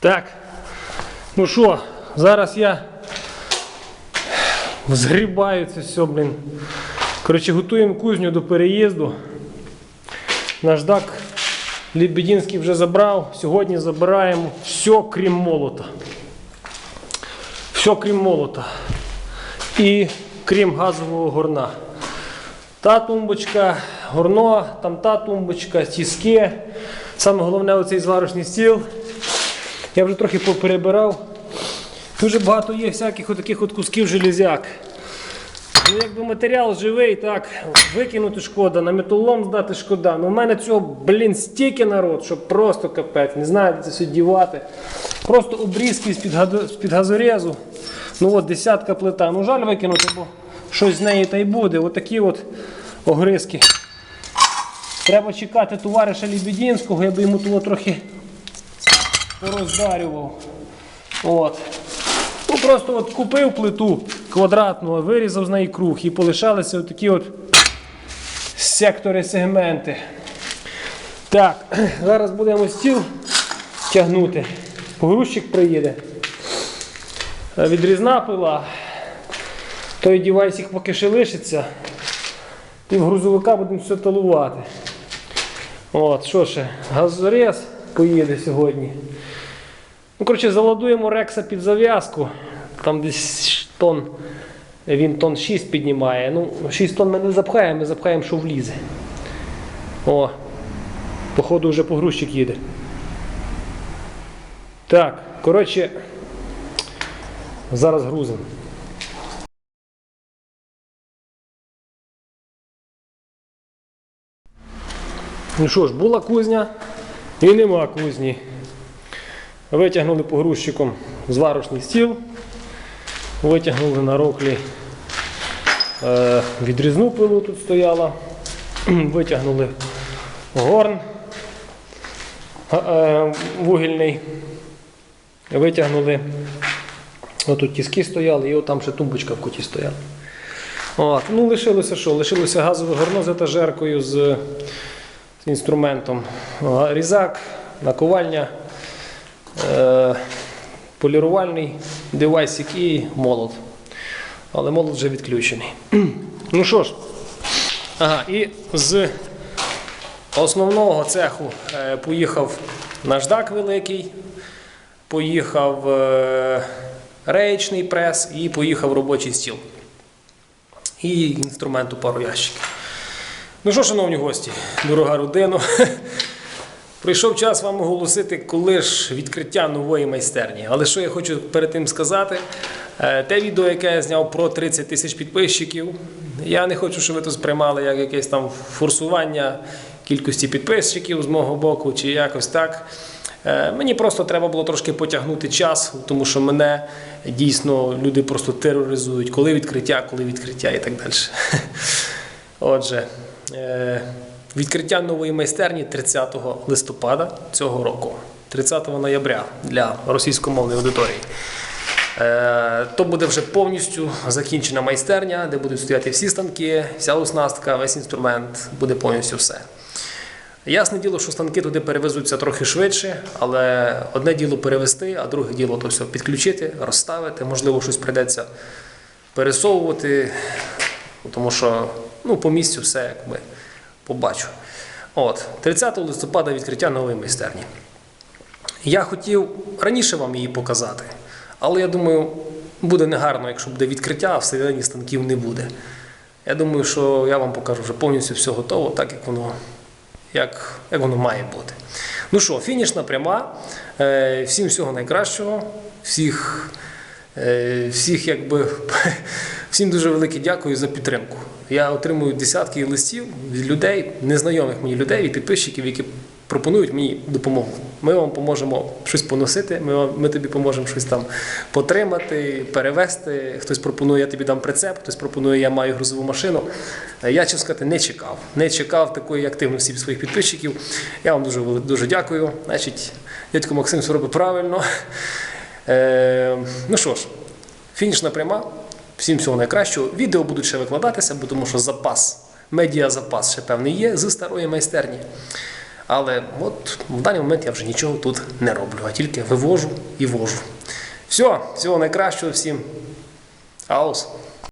Так. Ну що, зараз я згрібаю це все, блін. Коротше, готуємо кузню до переїзду. Наждак Лебединський вже забрав. Сьогодні забираємо все, крім молота. Все, крім молота. І крім газового горна. Та тумбочка, горно, там та тумбочка, тіски. Саме головне оцей зварочний стіл. Я вже трохи поперебирав. Дуже багато є всяких отаких от кусків железяк. Ну, якби матеріал живий, так, викинути шкода, на металолом здати шкода. Ну, у мене цього, блін, стільки народ, що просто капець. Не знаю, де це все дівати. Просто обрізки з-під газорезу. Ну от десятка плита. Ну жаль викинути, бо щось з неї та й буде. Отакі от огризки. Треба чекати товариша Лебединського, я би йому того трохи пороздарював. От. Ну просто от купив плиту квадратну, вирізав з неї круг і полишалися такі от сектори, сегменти. Так, зараз будемо стіл тягнути. Погрузчик приїде. Е, Відрізна пила. Той дівайсик поки ще лишиться. І в грузовика будемо все талувати. От, що ще? Газорез поїде сьогодні. Ну, коротше, заладуємо рекса під зав'язку. Там десь тонн, він тонн 6 піднімає. Ну, 6 тонн ми не запхаємо, ми запхаємо, що влізе. О, походу вже погрузчик їде. Так, коротше, зараз грузимо. Ну що ж, була кузня і нема кузні. Витягнули погрузчиком зварочний стіл, витягнули на роклі е, відрізну пилу тут стояла, витягнули горн е, вугільний, витягнули, отут тіски стояли, і отам ще тумбочка в куті стояла. От, ну, лишилося що? Лишилося газове горно з етажеркою з, з інструментом. Різак, наковальня, е, полірувальний девайсик і молот. Але молот вже відключений. ну що ж, ага, і з основного цеху е, поїхав наждак великий, поїхав е, реєчний прес і поїхав робочий стіл. І інструменту пару ящиків. Ну що, шановні гості, дорога родина, прийшов час вам оголосити, коли ж відкриття нової майстерні. Але що я хочу перед тим сказати, Е, те відео, яке я зняв про 30 тисяч підписчиків, я не хочу, щоб ви це сприймали як якесь там форсування кількості підписчиків з мого боку, чи якось так. Е, Мені просто треба було трошки потягнути час, тому що мене дійсно люди просто тероризують, коли відкриття, коли відкриття і так далі. Отже, відкриття нової майстерні 30 листопада цього року, 30 ноября для російськомовної аудиторії. Е, То буде вже повністю закінчена майстерня, де будуть стояти всі станки, вся оснастка, весь інструмент, буде повністю все. Ясне діло, що станки туди перевезуться трохи швидше, але одне діло перевезти, а друге діло то все підключити, розставити. Можливо, щось прийдеться пересовувати, тому що ну, по місцю все якби побачу. От, 30 листопада відкриття нової майстерні. Я хотів раніше вам її показати, але я думаю, буде негарно, якщо буде відкриття, а всередині станків не буде. Я думаю, що я вам покажу вже повністю все готово, так як воно, як, як воно має бути. Ну що, фінішна пряма. Е, Всім всього найкращого, всіх, е, всіх якби, всім дуже велике дякую за підтримку. Я отримую десятки листів від людей, незнайомих мені людей, від підписчиків, які пропонують мені допомогу. Ми вам поможемо щось поносити, ми, вам- ми тобі поможемо щось там потримати, перевезти. Хтось пропонує, я тобі дам прицеп, хтось пропонує, я маю грузову машину. Я, чесно сказати, не чекав. Не чекав такої активності від своїх підписчиків. Я вам дуже, дуже дякую. Значить, дядько Максим все робить правильно. Е, ну що ж, фінішна пряма. Всім всього найкращого. Відео будуть ще викладатися, бо тому що запас, медіазапас ще певний є з старої майстерні. Але от в даний момент я вже нічого тут не роблю, а тільки вивожу і вожу. Все, всього найкращого всім. Аус.